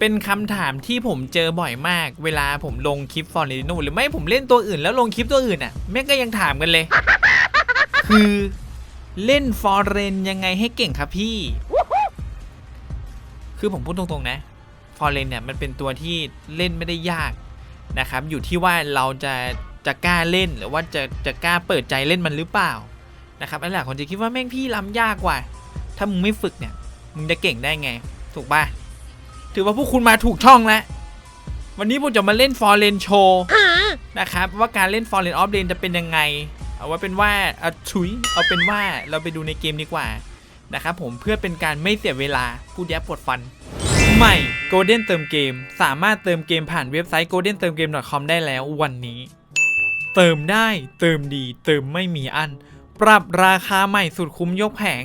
เป็นคำถามที่ผมเจอบ่อยมาก เวลาผมลงคลิปฟอร์เรนโนหรือไม่ผมเล่นตัวอื่นแล้วลงคลิปตัวอื่นอะแม่งก็ยังถามกันเลย คือเล่นฟอร์เรนยังไงให้เก่งครับพี่ คือผมพูดตรงๆนะฟอร์เรนเนี่ยมันเป็นตัวที่เล่นไม่ได้ยากนะครับ อยู่ที่ว่าเราจะจะกล้าเล่นหรือว่าจะจะกล้าเปิดใจเล่นมันหรือเปล่านะครับอันหลายคนจะคิดว่าแม่งพี่ล้ำยากกว่า ถ้ามึงไม่ฝึกเนี่ย มึงจะเก่งได้ไง ถูกป่ะ ถือว่าพวกคุณมาถูกช่องแล้ว วันนี้ผมจะมาเล่นฟอร์เรนโชนะครับ ว่าการเล่นฟอร์เรนออฟเลนจะเป็นยังไง เอาว่าเป็นว่าเอาชุยเอาเป็นว่าเราไปดูในเกมดีกว่านะครับผมเพื่อเป็นการไม่เสียเวลาพูดแยบปวดฟัน ใหม่ Golden เติมเกม สามารถเติมเกมผ่านเว็บไซต์ golden เติมเกม .com ได้แล้ววันนี้ เติมได้เติมดี เติมไม่มีอัน ปรับราคาใหม่สุดคุ้มยกแผง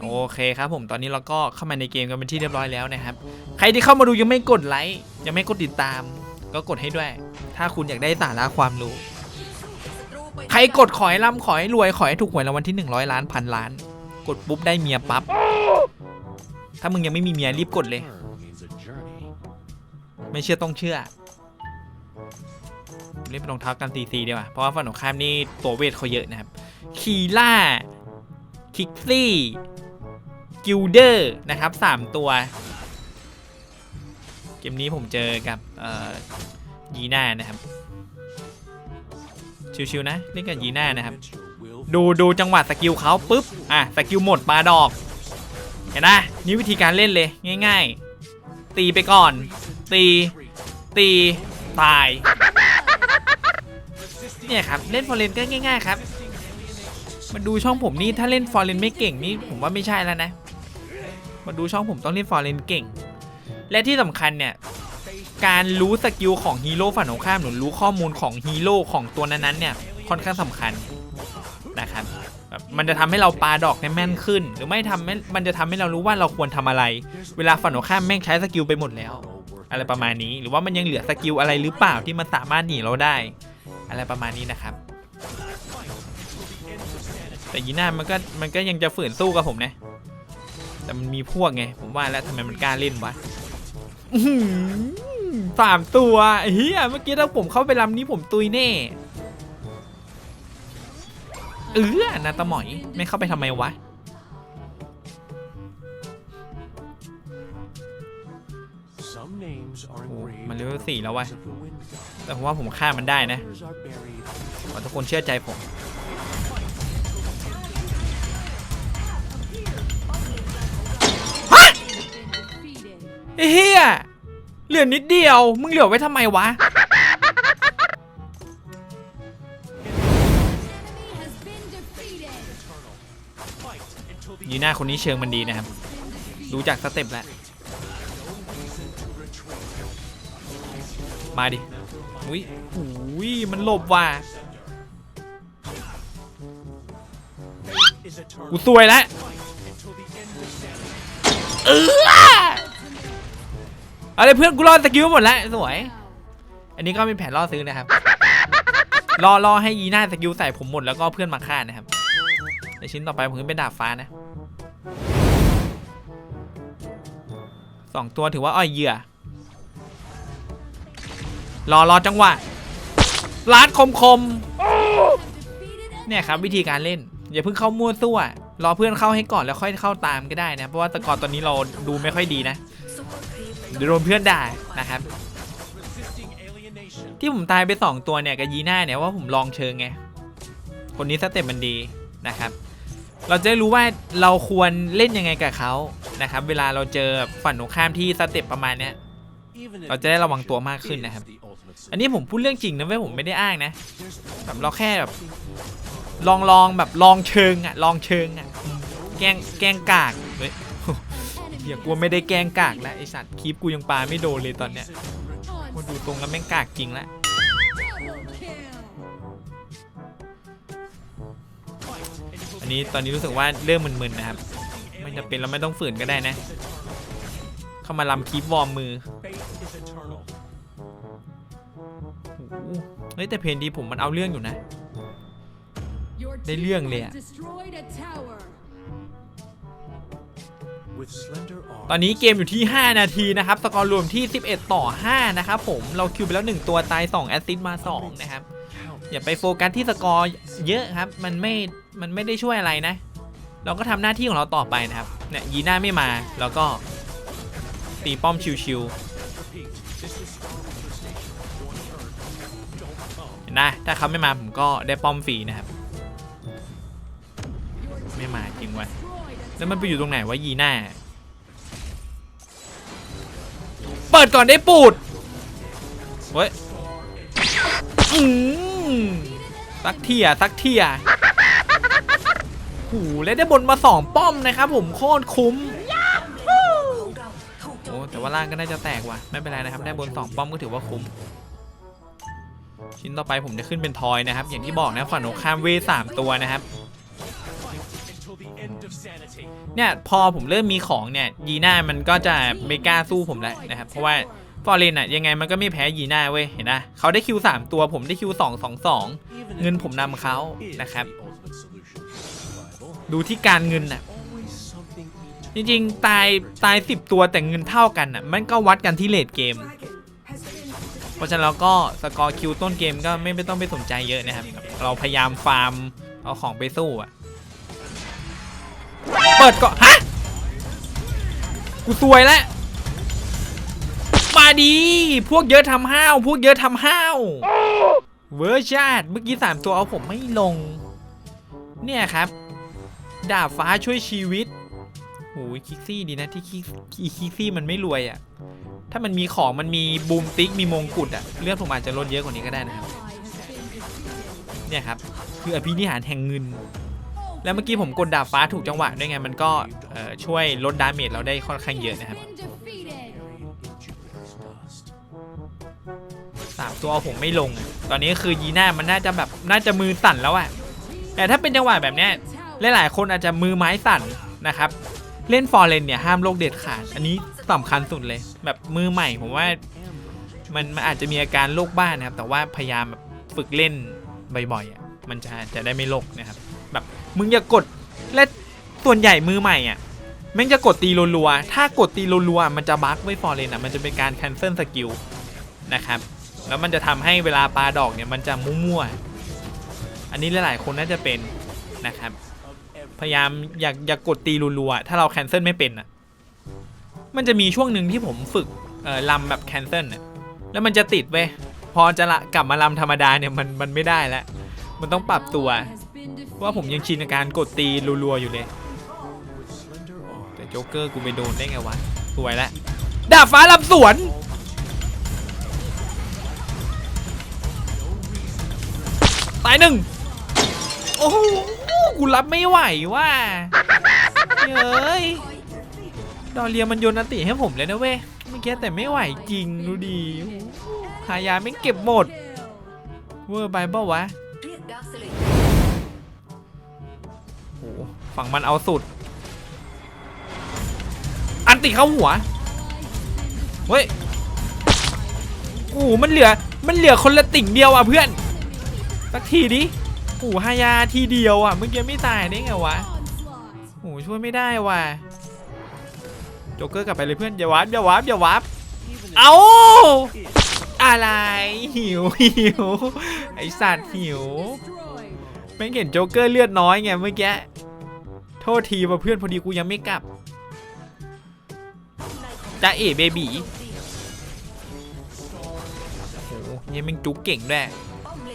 โอเคครับผมตอนนี้เราก็เข้ามาในเกมกันเป็นที่เรียบร้อยแล้วนะครับ ใครที่เข้ามาดูยังไม่กดไลค์ยังไม่กดติดตาม ก็กดให้ด้วย ถ้าคุณอยากได้สาระความรู้ ใครกดขอให้ร่ำขอให้รวยขอให้ถูกหวยรางวัลที่ 100 ล้านพันล้าน กดปุ๊บได้เมียปั๊บถ้ามึงยังไม่มีเมียรีบกดเลย ไม่เชื่อต้องเชื่อเล่นเป็นรองเท้ากันตีซีดีกว่าเพราะว่าฝั่งตรงข้ามนี่ตัวเวทเขาเยอะนะครับคีล่าคิกซี่ กิลเดอร์นะครับ 3 ตัว เกมนี้ผมเจอกับยีน่านะครับ ชิวๆนะเล่นกับยีน่านะครับ ดูดูจังหวะสกิลเขาปุ๊บ อะสกิลหมดปลาดอก เห็นนะนี่วิธีการเล่นเลยง่าย ๆ ตีไปก่อน ตี ตีตาย เนี่ยครับ เล่นฟอร์เรนก็ง่าย ๆ ครับมาดูช่องผมนี่ถ้าเล่นฟอร์เรนไม่เก่งนี่ผมว่าไม่ใช่แล้วนะ มาดูช่องผมต้องเล่นฟอร์เรนเก่ง และที่สำคัญเนี่ย การรู้สกิลของฮีโร่ฝั่งตรงข้ามหรือรู้ข้อมูลของฮีโร่ของตัวนั้นๆเนี่ยค่อนข้างสำคัญนะครับมันจะทำให้เราปาดอกได้แม่นขึ้น หรือไม่ทำให้มันจะทำให้เรารู้ว่าเราควรทำอะไร เวลาฝั่งตรงข้ามแม่งใช้สกิลไปหมดแล้ว อะไรประมาณนี้ หรือว่ามันยังเหลือสกิลอะไรหรือเปล่าที่มันสามารถหนีเราได้ อะไรประมาณนี้นะครับ แต่ยีน่ามันก็มันก็ยังจะฝืนสู้กับผมนะ แต่มันมีพวกไง ผมว่าแล้วทำไมมันกล้าเล่นวะอื้อหือสามตัวเฮียเมื่อกี้ถ้าผมเข้าไปลำนี้ผมตุยแน่เออนาตาหมอย ไม่เข้าไปทำไมวะ Some names are โอ้ engraved มันเลเวลสี่แล้ววะ of the wind. แต่ผมว่าผมฆ่ามันได้นะ Others are buried ขอทุกคนเชื่อใจผม เฮียเหลือนิดเดียว มึงเหลือไว้ทำไมวะ ยีน่าคนนี้เชิงมันดีนะครับ ดูจากสเต็ปแล้ว มาดิ อุ้ยอุ้ยมันหลบว่ะ กูซวยแล้วเออ อะไรเพื่อนกูรอดสกิลหมดแล้วสวย อันนี้ก็เป็นแผนล่อซื้อนะครับ รอรอให้ยีน่าสกิลใส่ผมหมดแล้วก็เพื่อนมาฆ่านะครับในชิ้นต่อไปผมขึ้นเป็นดาบฟ้านะสองตัวถือว่าอ้อยเหยื่อ รอรอจังหวะลาดคมคมเนี่ยครับวิธีการเล่น อย่าเพิ่งเข้ามั่วซั่วรอเพื่อนเข้าให้ก่อนแล้วค่อยเข้าตามก็ได้นะ เพราะว่าแตะกอนตอนนี้เราดูไม่ค่อยดีนะ ดี๋ยวโดนเพื่อนด่านะครับ ที่ผมตายไปสองตัวเนี่ยกับยีน่าเนี่ยว่าผมลองเชิงไง คนนี้สเต็ปมันดีนะครับ เราจะได้รู้ว่าเราควรเล่นยังไงกับเขานะครับ เวลาเราเจอฝั่งตรงข้ามที่สเต็ปประมาณเนี้ยเราจะได้ระวังตัวมากขึ้นนะครับ อันนี้ผมพูดเรื่องจริงนะเว้ยผมไม่ได้อ้างนะแบบเราแค่แบบลองลองแบบลองเชิงอะลองเชิงอะแกงแกงกาก ฮียกลัวไม่ได้แกงกากแล้วไอสัตว์คลิปกูยังปาไม่โดนเลยตอนเนี้ยมาดูตรงแล้วแม่งกากจริงแล้วอันนี้ตอนนี้รู้สึกว่าเริ่มมึนๆนะครับ ไม่จำเป็นเราไม่ต้องฝืนก็ได้นะ เข้ามาลำคลิปวอร์มมือเฮ้ยแต่เพลงดีผมมันเอาเรื่องอยู่นะ ได้เรื่องเลยอะ ตอนนี้เกมอยู่ที่ 5 นาทีนะครับ สกอร์รวมที่ 11 ต่อ 5 นะครับผมเราคิวไปแล้ว 1 ตัวตาย 2 แอสซิสต์มา 2 นะครับ อย่าไปโฟกัสที่สกอร์เยอะครับ มันไม่ มันไม่ได้ช่วยอะไรนะ เราก็ทำหน้าที่ของเราต่อไปนะครับ เนี่ยยีน่าไม่มาแล้วก็ตีป้อมชิวๆเห็นนะถ้าเขาไม่มาผมก็ได้ป้อมฟรีนะครับ แล้วมันไปอยู่ตรงไหนวะยีน่าเปิดก่อนได้ปูดเฮ้ยอืมสักเทียสักเทียหูแล้วได้บนมาสองป้อมนะครับผมโคตรคุ้มโอ้แต่ว่าล่างก็น่าจะแตกว่ะ ไม่เป็นไรนะครับ ได้บนสองป้อมก็ถือว่าคุ้ม ชิ้นต่อไปผมจะขึ้นเป็นทอยนะครับ อย่างที่บอกนะฝั่งตรงข้ามเวสามตัวนะครับ เนี่ยพอผมเริ่มมีของเนี่ยยีน่ามันก็จะไม่กล้าสู้ผมแล้วนะครับ เพราะว่าฟอร์เรนอะยังไงมันก็ไม่แพ้ยีน่าเว้ยเห็นนะเขาได้คิว3ตัวผมได้คิว2 2 2 Even เงินผมนำเขานะครับ ดูที่การเงินอะจริงๆ ตายตาย10ตัวแต่เงินเท่ากันอะมันก็วัดกันที่เลดเกม เพราะฉะนั้นเราก็สกอร์คิวต้นเกมก็ไม่ไม่ต้องไปสนใจเยอะนะครับ เราพยายามฟาร์มเอาของไปสู้อะ เปิดก่อนฮะกูซวยแล้วมาดีพวกเยอะทำห้าว พวกเยอะทำห้าว เวอร์ชาดเมื่อกี้สามตัวเอาผมไม่ลง เนี่ยครับ ดาบฟ้าช่วยชีวิตโอ้ยคิกซี่ดีนะที่คิกคิกซี่มันไม่รวยอะ่ะ ถ้ามันมีของมันมีบูมติ๊กมีมงกุฎอะ่ะ เลือดผมอาจจะลดเยอะกว่านี้ก็ได้นะครับ เนี่ยครับ คืออภินิหารแห่งเงิน แล้วเมื่อกี้ผมกดดาบฟ้าถูกจังหวะด้วยไง มันก็ช่วยลดดาเมจเราได้ค่อนข้างเยอะนะครับสามตัวผมไม่ลง ตอนนี้คือยีน่ามันน่าจะแบบน่าจะมือสั่นแล้วอะแต่ถ้าเป็นจังหวะแบบเนี้ยหลายๆคนอาจจะมือไม้สั่นนะครับ เล่นฟอร์เรนเนี่ยห้ามโลกเด็ดขาด อันนี้สำคัญสุดเลย แบบมือใหม่ผมว่ามันมันอาจจะมีอาการโรคบ้านนะครับ แต่ว่าพยายามแบบฝึกเล่นบ่อยๆอะมันจะจะได้ไม่โรคนะครับ แบบ มึงอย่ากดและส่วนใหญ่มือใหม่อะแม่งจะกดตีรัวๆ ถ้ากดตีรัวๆ มันจะบั๊กไว้ฟอร์เรนอะ มันจะเป็นการแคนเซิลสกิลนะครับ แล้วมันจะทำให้เวลาปาดอกเนี่ยมันจะมั่วๆ อันนี้หลายๆ คนน่าจะเป็นนะครับ พยายามอยากอยากกดตีรัวๆ ถ้าเราแคนเซิลไม่เป็นอะ มันจะมีช่วงหนึ่งที่ผมฝึกเอ่อลำแบบแคนเซิลอะ แล้วมันจะติดเว้ย พอจะละกลับมาลำธรรมดาเนี่ยมันมันไม่ได้แล้ว มันต้องปรับตัว เพราะว่าผมยังชินกับการกดตีรัวๆอยู่เลย แต่โจ๊กเกอร์กูไปโดนได้ไงวะสวยแล้วดาบฟ้าลำสวน ตายหนึ่งโอ้โหกูรับไม่ไหวว่ะเย้ยดอเรียมันโยนอันติให้ผมเลยนะเว้ยเมื่อกี้แต่ไม่ไหวจริงดูดีหายาไม่เก็บหมด เวอร์ไปเปล่าวะ ฝั่งมันเอาสุด อันติเข้าหัว เฮ้ยโอ้โหมันเหลือ มันเหลือคนละติ่งเดียวอะเพื่อน สักทีดิโอ้โหฮายาทีเดียวอะ เมื่อกี้ไม่ตายได้ไงวะโอ้โหช่วยไม่ได้ว่ะโจ๊กเกอร์กลับไปเลยเพื่อนอย่าวับอย่าวับอย่าวับเอาอะไรหิวหิวไอสัตว์หิวไม่เห็นโจ๊กเกอร์เลือดน้อยไงเมื่อกี้ โทษทีว่าเพื่อนพอดีกูยังไม่กลับจ้าเอ๋เบบีโอ้โหยังแม่งจุกเก่งด้วย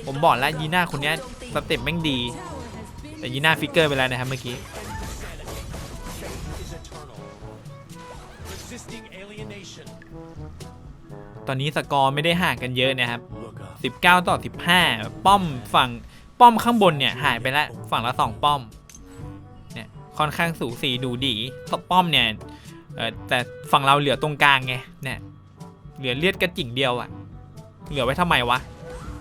ผมบอกแล้วยีน่าคนเนี้ยสเต็ปแม่งดี Tower has been แต่ยีน่าฟิกเกอร์ไปแล้วนะครับเมื่อกี้ is eternal. Resisting alienation. ตอนนี้สกอร์ไม่ได้ห่างกันเยอะนะครับ Look up. 19 ต่อ 15 ป้อมฝั่งป้อมข้างบนเนี่ยหายไปแล้วฝั่งละ 2 ป้อมเนี่ย ค่อนข้างสูสีดูดีป้อมเนี่ยเออแต่ฝั่งเราเหลือตรงกลางไงเนี่ยเหลือเลือดกระจิ่งเดียวอะเหลือไว้ทำไมวะ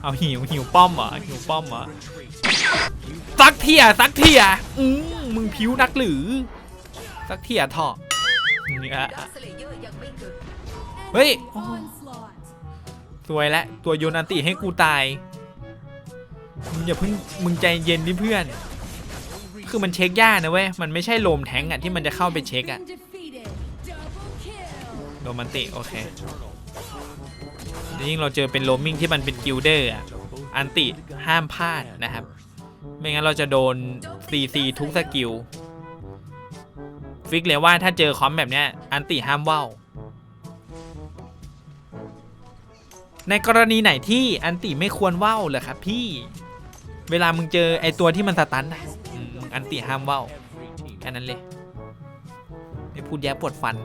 เอาหิวหิวป้อมเหรอหิวป้อมเหรอ Retreat. You ซักเทียซักเทียอืมมึงผิวนักหรือซักเทียถอะเนี่ยเลเยอกเฮ้ยสวยแล้วตัวโยนันติให้กูตายมึงอย่าเพิ่งมึงใจเย็นดิเพื่อน คือมันเช็คยากนะเว้ย มันไม่ใช่โลมแทงก์อะที่มันจะเข้าไปเช็คอะโรมันติโอเคยิ่งเราเจอเป็นโรมมิ่งที่มันเป็นกิลเดอร์อะอันติห้ามพลาดนะครับ ไม่งั้นเราจะโดน CC ทุกสกิล ฟิกเลยว่าถ้าเจอคอมแบบเนี้ยอันติห้ามว่าวในกรณีไหนที่อันติไม่ควรว่าวเหรอครับพี่ เวลามึงเจอไอตัวที่มันสตันอะ อันติห้ามว่าวแค่นั้นเลย ไม่พูดแย่ปวดฟัน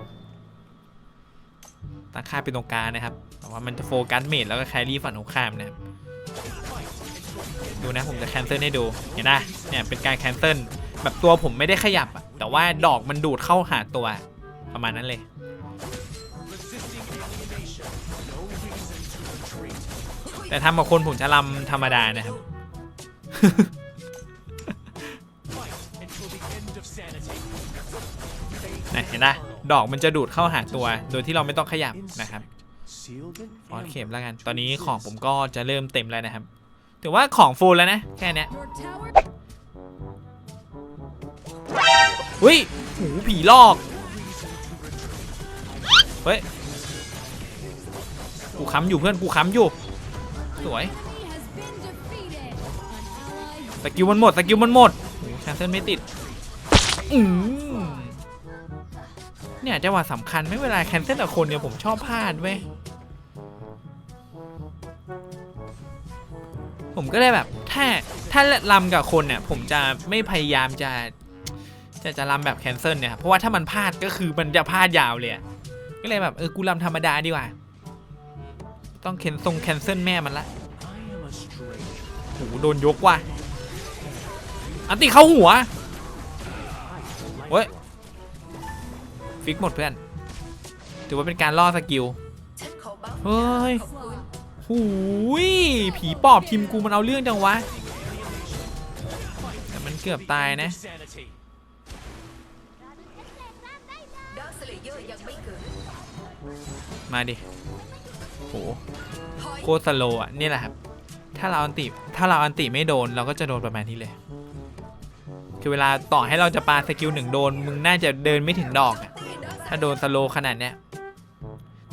ตั้งค่าเป็นตรงกลางนะครับ แต่ว่ามันจะโฟกัสเมดแล้วก็แครี่ฝั่งตรงข้ามนะครับ ดูนะผมจะแคนเซิลให้ดู เห็นนะเนี่ยเป็นการแคนเซิลแบบตัวผมไม่ได้ขยับอะแต่ว่าดอกมันดูดเข้าหาตัวประมาณนั้นเลย แต่ทำกับคนผมจะลำธรรมดานะครับ นะเห็นนะดอกมันจะดูดเข้าหาตัว โดยที่เราไม่ต้องขยับนะครับ Sealed in ฟอสเข็มแล้วกัน ตอนนี้ของผมก็จะเริ่มเต็มแล้วนะครับ ถือว่าของฟูลแล้วนะ แค่นี้ย Your tower เฮ้ยหูผีลอก เฮ้ย กูค้ำอยู่เพื่อน กูค้ำอยู่ สวย สกิลมันหมด สกิลมันหมดแคนเซิลไม่ติด อืมเนี่ยจังหวะสำคัญไม่เวลาแคนเซิลกับคนเนี่ยผมชอบพลาดเว้ยผมก็เลยแบบ ถ้าถ้าลำกับคนเนี่ยผมจะไม่พยายามจะจะจะลำแบบแคนเซิลเนี่ยเพราะว่าถ้ามันพลาดก็คือมันจะพลาดยาวเลยก็เลยแบบเออกูลำธรรมดาดีกว่า ต้องเคนทรงแคนเซิลแม่มันละโหโดนยกว่ะอันติเข้าหัว เฮ้ย ฟิกหมดเพื่อน ถือว่าเป็นการล่อสกิล เฮ้ยขอบคุณหูยผีปอบทีมกูมันเอาเรื่องจังวะ แต่มันเกือบตายนะมาดิโหโคตรสโลอะ นี่แหละครับ ถ้าเราอันติ ถ้าเราอันติไม่โดน เราก็จะโดนประมาณนี้เลย คือเวลาต่อให้เราจะปาสกิลหนึ่งโดน มึงน่าจะเดินไม่ถึงดอกอะถ้าโดนสโลขนาดเนี้ย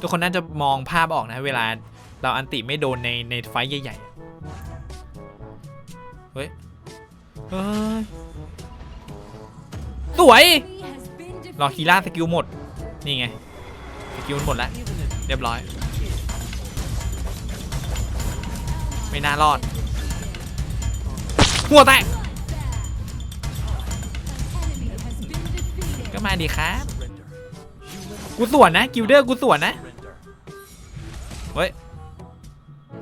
ทุกคนน่าจะมองภาพออกนะเวลาเราอันติไม่โดนในในไฟใหญ่ๆ เฮ้ยเฮ้ย สวย รอคีล่าสกิลหมด นี่ไง สกิลหมดแล้ว เรียบร้อย ไม่น่ารอด หัวแตก มาดีครับ กูสวนนะกิลเดอร์กูสวนนะ เฮ้ย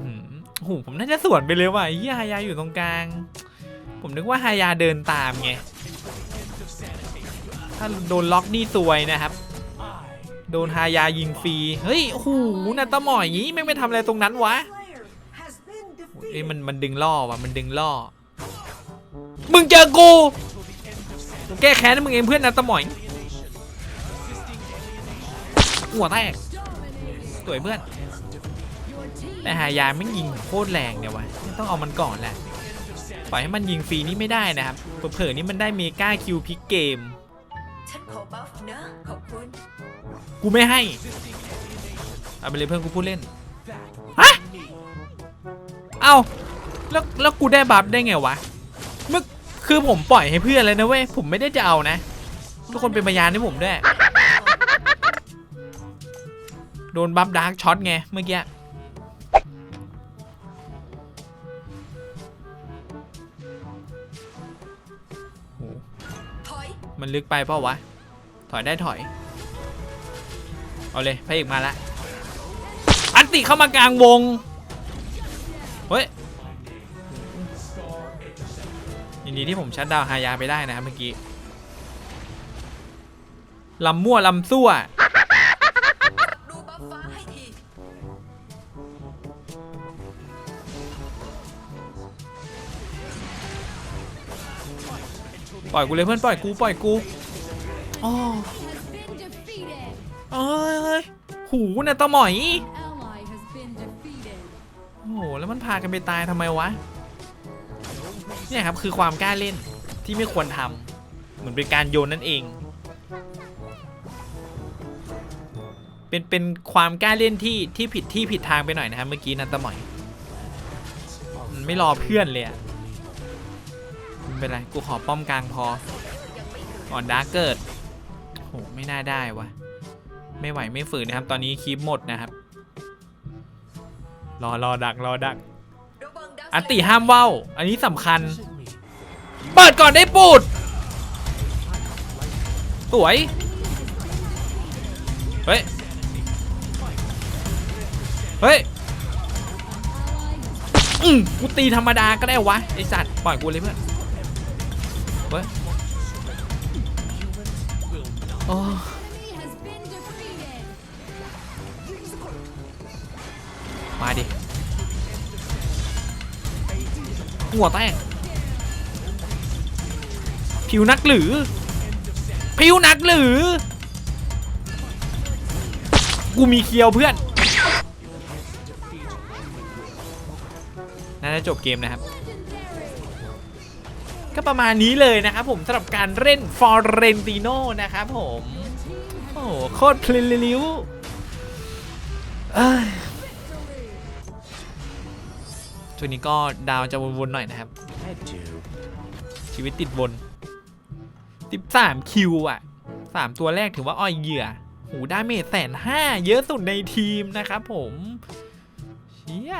อืมโอ้โหผมน่าจะสวนไปเลยว่ะเฮียฮายาอยู่ตรงกลาง ผมนึกว่าฮายาเดินตามไง ถ้าโดนล็อกนี่ซวยนะครับ โดนฮายายิงฟรี เฮ้ยโอ้โหนาตาหมอยงี้ไม่ไปทำอะไรตรงนั้นวะเอ้ยมันมันดึงล่อว่ะมันดึงล่อ มึงเจอกู แก้แค้นให้มึงเองเพื่อนนาตาหมอย หัวแตก Dominated. สวยเพื่อน Your team แต่หายาไม่งยิงโคตรแรงเนี่ยวะต้องเอามันก่อนแหละปล่อยให้มันยิงฟรีนี่ไม่ได้นะครับเผลอๆนี่มันได้เมกาคิวพิกเกมฉันขอบัฟนะขอบคุณกูไม่ให้เอาไปเลยเพื่อนกูพูดเล่นฮะเอ้าแล้วแล้วกูได้บัฟได้ไงวะเมื่อคือผมปล่อยให้เพื่อนเลยนะเว้ยผมไม่ได้จะเอานะ ทุกคนเป็นพยานให้ผมด้วย โดนบัฟดาร์กช็อตไงเมื่อกี้โหถอยมันลึกไปเปล่าวะ ถอยได้ถอย เอาเลยพระเอกมาละ อันติเข้ามากลางวง เฮ้ยยินดีที่ผมชัดดาวน์ฮายาไปได้นะครับเมื่อกี้ ลำมั่วลำซั่ว ปล่อยกูเลยเพื่อนปล่อยกูปล่อยกูโอ้ has been defeated. เอ้ยเอ้ยหูเนี่ยตะหมอย Ally has been defeated. โอ้โหแล้วมันพากันไปตายทำไมวะเนี่ยครับคือความกล้าเล่นที่ไม่ควรทำเหมือนเป็นการโยนนั่นเอง เป็นเป็นความกล้าเล่นที่ที่ผิดที่ผิดทางไปหน่อยนะครับเมื่อกี้นันตะหมอยมันไม่รอเพื่อนเลยอะ ไม่เป็นไร กูขอป้อมกลางพออ่อนดาร์กเกิดโหไม่น่าได้วะไม่ไหวไม่ฝืนนะครับ ตอนนี้คีบหมดนะครับ รอรอดักรอดัก อันติห้ามว่าวอันนี้สำคัญ เปิดก่อนได้ปูด สวย เฮ้ย เฮ้ย อืมกูตีธรรมดาก็ได้วะ ไอสัตว์ ปล่อยกูเลยเพื่อน ว้ยโอ้มาดิ หัวแตกผิวนักหรือ ผิวนักหรือ กูมีเคียวเพื่อน น่าจะจบเกมนะครับ ก็ประมาณนี้เลยนะครับผมสำหรับการเล่นฟอร์เรนติโนนะครับผมโอ้โหโคตรพลินลิวเอ้ยช่วงนี้ก็ดาวจะวนๆหน่อยนะครับ ชีวิตติดวน13คิวอะ 3 ตัวแรกถือว่าอ้อยเหยื่อหูดาเมจแสนห้าเยอะสุดในทีมนะครับผมเชี่ย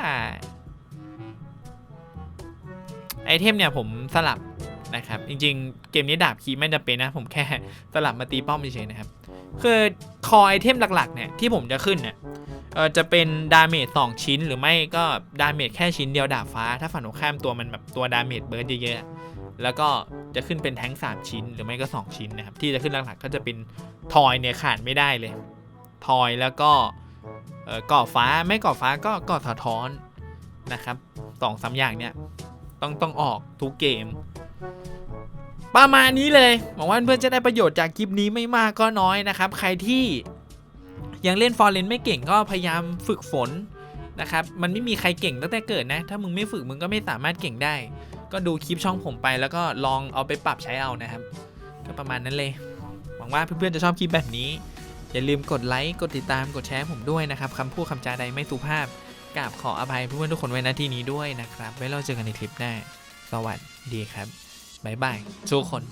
ไอเทมเนี่ยผมสลับ นะครับ จริงๆ เกมนี้ดาบคีไม่จำเป็นนะ ผมแค่สลับมาตีป้อมเฉยๆนะครับ คือคอไอเทมหลักๆเนี่ยที่ผมจะขึ้นเนี่ยเออจะเป็นดาเมจ2ชิ้นหรือไม่ก็ดาเมจแค่ชิ้นเดียวดาบฟ้า ถ้าฝั่งตรงข้ามตัวมันแบบตัวดาเมจเบิร์ดเยอะๆ แล้วก็จะขึ้นเป็นแท้ง3ชิ้นหรือไม่ก็ 2 ชิ้นนะครับ ที่จะขึ้นหลักๆ ก็จะเป็นทอยเนี่ยขาดไม่ได้เลย ทอยแล้วก็เอ่อก่อฟ้าไม่ก่อฟ้าก็ก่อสะท้อนนะครับสองสามอย่างเนี่ยต้องต้องออกทุกเกม ประมาณนี้เลยหวังว่าเพื่อนๆจะได้ประโยชน์จากคลิปนี้ไม่มากก็น้อยนะครับ ใครที่ยังเล่นฟอร์เรนไม่เก่งก็พยายามฝึกฝนนะครับ มันไม่มีใครเก่งตั้งแต่เกิดนะ ถ้ามึงไม่ฝึกมึงก็ไม่สามารถเก่งได้ ก็ดูคลิปช่องผมไป แล้วก็ลองเอาไปปรับใช้เอานะครับ ก็ประมาณนั้นเลย หวังว่าเพื่อนๆจะชอบคลิปแบบนี้ อย่าลืมกดไลค์ กดติดตาม กดแชร์ผมด้วยนะครับคำพูดคำจาใดไม่สุภาพกราบขออภัยเพื่อนๆทุกคนไว้ณที่นี้ด้วยนะครับ ไว้เราเจอกันในคลิปหน้า สวัสดีครับ บายบายทุกคน